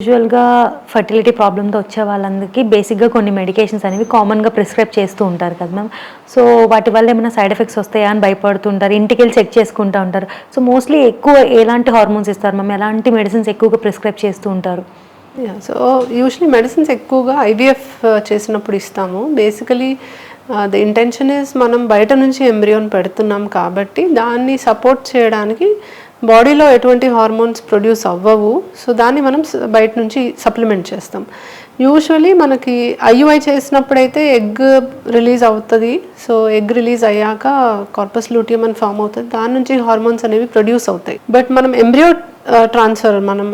యూజువల్గా ఫర్టిలిటీ ప్రాబ్లమ్తో వచ్చే వాళ్ళందరికీ బేసిక్గా కొన్ని మెడికేషన్స్ అనేవి కామన్గా ప్రిస్క్రైబ్ చేస్తూ ఉంటారు కదా మ్యామ్ సో వాటి వల్ల ఏమైనా సైడ్ ఎఫెక్ట్స్ వస్తాయా అని భయపడుతుంటారు ఇంటికి వెళ్ళి చెక్ చేసుకుంటూ ఉంటారు. సో మోస్ట్లీ ఎక్కువ ఎలాంటి హార్మోన్స్ ఇస్తారు మ్యామ్ ఎలాంటి మెడిసిన్స్ ఎక్కువగా ప్రిస్క్రైబ్ చేస్తూ ఉంటారు? సో యూజువలీ మెడిసిన్స్ ఎక్కువగా ఐవీఎఫ్ uh, చేసినప్పుడు ఇస్తాము. బేసికలీ ద ఇంటెన్షన్ ఇస్ మనం బయట నుంచి ఎంబ్రియోన్ పెడుతున్నాం కాబట్టి దాన్ని సపోర్ట్ చేయడానికి బాడీలో ఎటువంటి హార్మోన్స్ ప్రొడ్యూస్ అవ్వవు. సో దాన్ని మనం బయట నుంచి సప్లిమెంట్ చేస్తాం. యూజువలీ మనకి ఐయుఐ చేసినప్పుడైతే ఎగ్ రిలీజ్ అవుతుంది. సో ఎగ్ రిలీజ్ అయ్యాక కార్పస్ లూటియం అని ఫామ్ అవుతుంది. దాని నుంచి హార్మోన్స్ అనేవి ప్రొడ్యూస్ అవుతాయి. బట్ మనం ఎంబ్రియో ట్రాన్స్ఫర్ మనం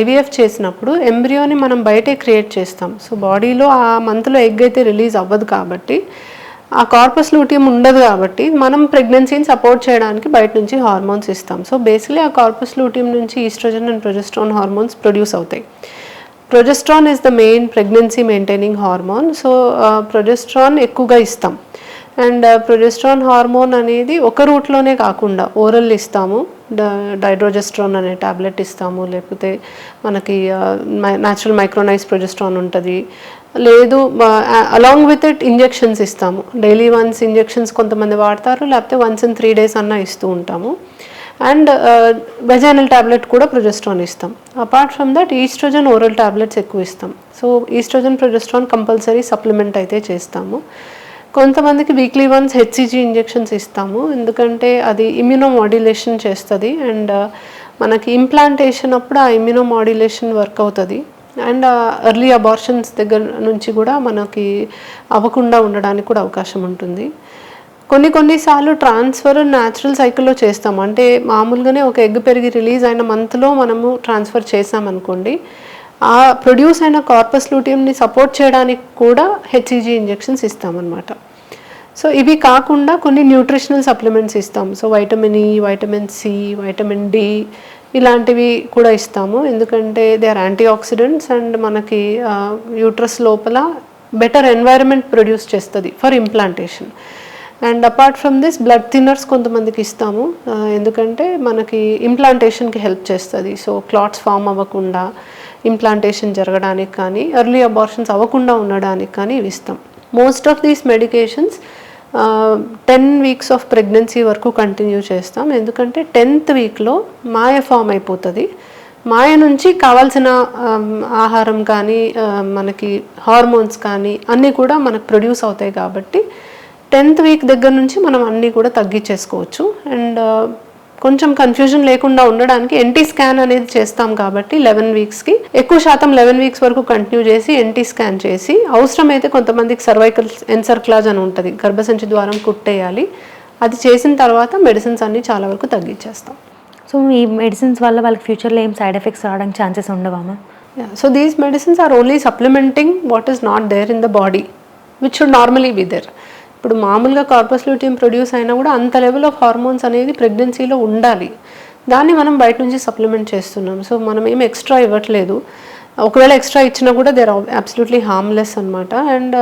ఐవీఎఫ్ చేసినప్పుడు ఎంబ్రియోని మనం బయటే క్రియేట్ చేస్తాం. సో బాడీలో ఆ మంత్లో ఎగ్ అయితే రిలీజ్ అవ్వదు కాబట్టి ఆ కార్పస్ లూటియం ఉండదు కాబట్టి మనం ప్రెగ్నెన్సీని సపోర్ట్ చేయడానికి బయట నుంచి హార్మోన్స్ ఇస్తాం. సో బేసిక్లీ ఆ కార్పస్ లూటియం నుంచి oestrogen and progesterone hormones produce అవుతాయి. Progesterone is the main pregnancy maintaining hormone. So progesterone ఎక్కువగా ఇస్తాం. అండ్ ప్రొజెస్ట్రాన్ హార్మోన్ అనేది ఒక రూట్లోనే కాకుండా ఓరల్ ఇస్తాము. డైడ్రోజెస్ట్రాన్ అనే టాబ్లెట్ ఇస్తాము. లేకపోతే మనకి న్యాచురల్ మైక్రోనైజ్ ప్రొజెస్ట్రాన్ ఉంటుంది. లేదు అలాంగ్ విత్ ఇట్ ఇంజెక్షన్స్ ఇస్తాము. డైలీ వన్స్ ఇంజెక్షన్స్ కొంతమంది వాడతారు లేకపోతే వన్స్ ఇన్ త్రీ డేస్ అన్న ఇస్తూ ఉంటాము. అండ్ వెజైనల్ టాబ్లెట్ కూడా ప్రొజెస్ట్రాన్ ఇస్తాం. Apart from that oestrogen oral tablets ఎక్కువ ఇస్తాం. So oestrogen progesterone compulsory supplement అయితే చేస్తాము. కొంతమందికి వీక్లీ వన్స్ హెచ్సిజీ ఇంజెక్షన్స్ ఇస్తాము. ఎందుకంటే అది ఇమ్యూనో మాడ్యులేషన్ చేస్తుంది అండ్ మనకి ఇంప్లాంటేషన్ అప్పుడు ఆ ఇమ్యూనో మాడ్యులేషన్ వర్క్ అవుతుంది. అండ్ ఎర్లీ అబార్షన్స్ దగ్గర నుంచి కూడా మనకి అవ్వకుండా ఉండడానికి కూడా అవకాశం ఉంటుంది. కొన్ని కొన్నిసార్లు ట్రాన్స్ఫర్ న్యాచురల్ సైకిల్లో చేస్తాం. అంటే మామూలుగానే ఒక ఎగ్ పెరిగి రిలీజ్ అయిన మంత్లో మనము ట్రాన్స్ఫర్ చేసామనుకోండి ఆ ప్రొడ్యూస్ అయిన కార్పస్ లూటియంని సపోర్ట్ చేయడానికి కూడా హెచ్ఈజీ ఇంజెక్షన్స్ ఇస్తామన్నమాట. సో ఇవి కాకుండా కొన్ని న్యూట్రిషనల్ సప్లిమెంట్స్ ఇస్తాం. So vitamin E vitamin C vitamin D ఇలాంటివి కూడా ఇస్తాము. ఎందుకంటే they are anti oxidants and మనకి యూట్రస్ లోపల బెటర్ ఎన్వైరన్మెంట్ ప్రొడ్యూస్ చేస్తుంది for implantation and apart from this blood thinners కొంతమందికి ఇస్తాము. ఎందుకంటే మనకి ఇంప్లాంటేషన్కి హెల్ప్ చేస్తుంది. సో క్లాట్స్ ఫామ్ అవ్వకుండా ఇంప్లాంటేషన్ జరగడానికి కానీ ఎర్లీ అబార్షన్స్ అవ్వకుండా ఉండడానికి కానీ ఇవి ఇస్తాం. Most of these medications ten weeks of pregnancy వరకు కంటిన్యూ చేస్తాం. ఎందుకంటే టెన్త్ వీక్లో మాయ ఫామ్ అయిపోతుంది. మాయ నుంచి కావాల్సిన ఆహారం కానీ మనకి హార్మోన్స్ కానీ అన్నీ కూడా మనకు ప్రొడ్యూస్ అవుతాయి కాబట్టి టెన్త్ వీక్ దగ్గర నుంచి మనం అన్నీ కూడా తగ్గించేసుకోవచ్చు. అండ్ కొంచెం కన్ఫ్యూజన్ లేకుండా ఉండడానికి ఎన్టీ స్కాన్ అనేది చేస్తాం కాబట్టి లెవెన్ వీక్స్కి ఎక్కువ శాతం లెవెన్ వీక్స్ వరకు కంటిన్యూ చేసి ఎన్టీ స్కాన్ చేసి అవసరమైతే కొంతమందికి సర్వైకల్ ఎన్సర్క్లాజ్ అని ఉంటుంది గర్భసంచి ద్వారం కుట్టేయాలి. అది చేసిన తర్వాత మెడిసిన్స్ అన్ని చాలా వరకు తగ్గించేస్తాం. సో ఈ మెడిసిన్స్ వల్ల వాళ్ళకి ఫ్యూచర్లో ఏం సైడ్ ఎఫెక్ట్స్ రావడానికి ఛాన్సెస్ ఉండవా so these medicines are only supplementing what is not there in the body which should normally be there ఇప్పుడు మామూలుగా కార్పస్ లూటియం ప్రొడ్యూస్ అయినా కూడా అంత లెవెల్ ఆఫ్ హార్మోన్స్ అనేది ప్రెగ్నెన్సీలో ఉండాలి. దాన్ని మనం బయట నుంచి సప్లిమెంట్ చేస్తున్నాం. సో మనం ఏం ఎక్స్ట్రా ఇవ్వట్లేదు. ఒకవేళ ఎక్స్ట్రా ఇచ్చినా కూడా దేర్ అబ్సల్యూట్లీ హార్మ్లెస్ అనమాట and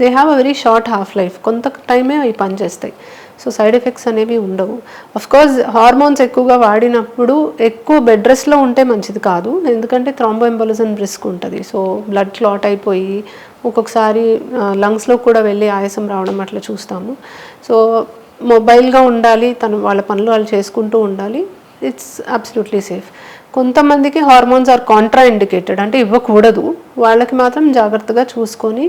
they have a very short half life కొంత టైమే అవి పనిచేస్తాయి. సో సైడ్ ఎఫెక్ట్స్ అనేవి ఉండవు. అఫ్ కోర్స్ హార్మోన్స్ ఎక్కువగా వాడినప్పుడు ఎక్కువ బెడ్ రెస్ట్లో ఉంటే మంచిది కాదు. ఎందుకంటే థ్రాంబో ఎంబోలిజన్ రిస్క్ ఉంటుంది. సో బ్లడ్ క్లాట్ అయిపోయి ఒక్కొక్కసారి uh, లంగ్స్లో కూడా వెళ్ళి ఆయాసం రావడం అట్లా చూస్తాము. సో మొబైల్గా ఉండాలి. తను వాళ్ళ పనులు వాళ్ళు చేసుకుంటూ ఉండాలి. ఇట్స్ అబ్సల్యూట్లీ సేఫ్ కొంతమందికి హార్మోన్స్ ఆర్ కాంట్రా ఇండికేటెడ్ అంటే ఇవ్వకూడదు. వాళ్ళకి మాత్రం జాగ్రత్తగా చూసుకొని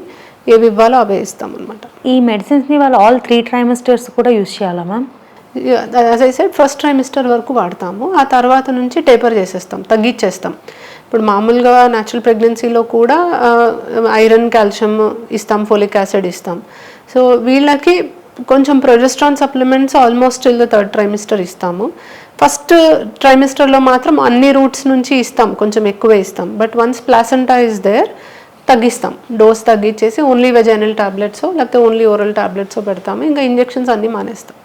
ఏవి ఇవ్వాలో అవే ఇస్తాం అనమాట ఈ మెడిసిన్స్ని వాళ్ళు ఆల్ త్రీ ట్రైమస్టర్స్ కూడా యూస్ చేయాలా ma'am as I said first trimester వరకు వాడతాము. ఆ తర్వాత నుంచి టేపర్ చేసేస్తాం తగ్గించేస్తాం ఇప్పుడు మామూలుగా న్యాచురల్ ప్రెగ్నెన్సీలో కూడా ఐరన్ కాల్షియం ఇస్తాం ఫోలిక్ యాసిడ్ ఇస్తాం. సో వీళ్ళకి కొంచెం progesterone supplements almost till the third trimester ఇస్తాము. ఫస్ట్ ట్రైమిస్టర్లో మాత్రం అన్ని రూట్స్ నుంచి ఇస్తాం కొంచెం ఎక్కువే ఇస్తాం. But once placenta is there తగ్గిస్తాం. డోస్ తగ్గించేసి ఓన్లీ వెజైనల్ టాబ్లెట్స్ లేకపోతే ఓన్లీ ఓరల్ టాబ్లెట్స్ పెడతాము. ఇంకా ఇంజెక్షన్స్ అన్నీ మానేస్తాం.